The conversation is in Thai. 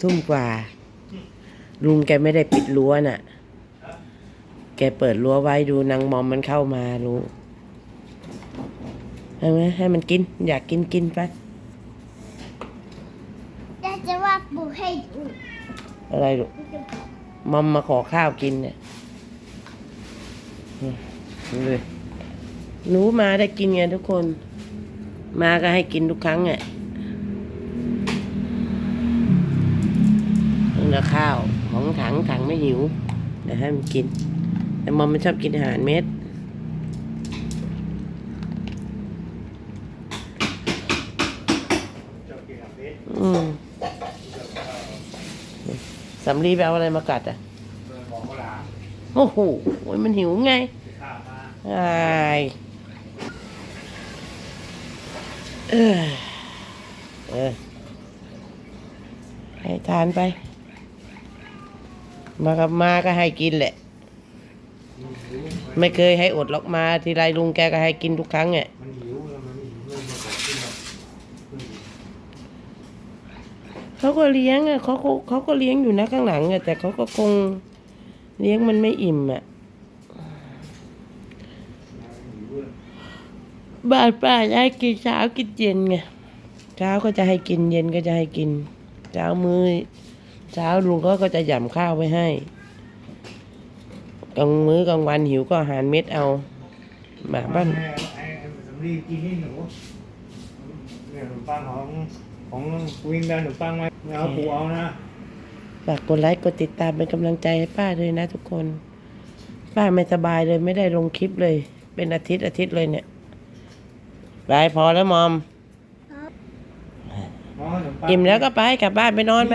ทุ่มกว่า ลุงแกไม่ได้ปิดรั้วน่ะ แกเปิดรั้วไว้ดูนางมอมมันเข้ามารู้ใช่ไหมให้มันกิน อยากกินกินไปอยากจะว่าปูให้ดูอะไรลูกมอมมาขอข้าวกินเนี่ยอืมดูเลยหนูมาได้กินไงทุกคน มาก็ให้กินทุกครั้งอะ นี่นะข้าวของถังถังไม่หิวแต่ให้มันกิน แต่มอมมันชอบกินอาหารเม็ดอืมสำลีไปเอาอะไรมากัดอะโอ้โหมันหิวไงอายเออเออให้ทานไป มากับมาก็ให้กินแหละ ไม่เคยให้อดหรอกมาทีไรลุงแกก็ให้กินทุกครั้งอะมันหิวแล้วมันหิวเรื่องมาขอกินหรอกเขาก็เลี้ยงอะเขาก็เขาก็เลี้ยงอยู่นะข้างหลังอะแต่เขาก็คงเลี้ยงมันไม่อิ่มอะหิวเรื่องบ้านป้าจะให้กินเช้ากินเย็นไงเช้าก็จะให้กินเย็นก็จะให้กินเช้ามือ เช้าลุงก็ก็จะหย่ำข้าวไว้ให้กลางมื้อกลางวันหิวก็อาหารเม็ดเอาหมาบ้านไอ้สำลีกินนี่หนูเนี่ยขนมปังของของวิ่งด้ขนมปังไหมไม่เอาปูเอานะฝากกดไลค์กดติดตามเป็นกำลังใจให้ป้าด้วยนะทุกคน ป้าไม่สบายเลยไม่ได้ลงคลิปเลย เป็นอาทิตย์อาทิตย์เลยเนี่ยไปพอแล้วมอมออิ่มแล้วก็ไปกลับบ้านไปนอนไป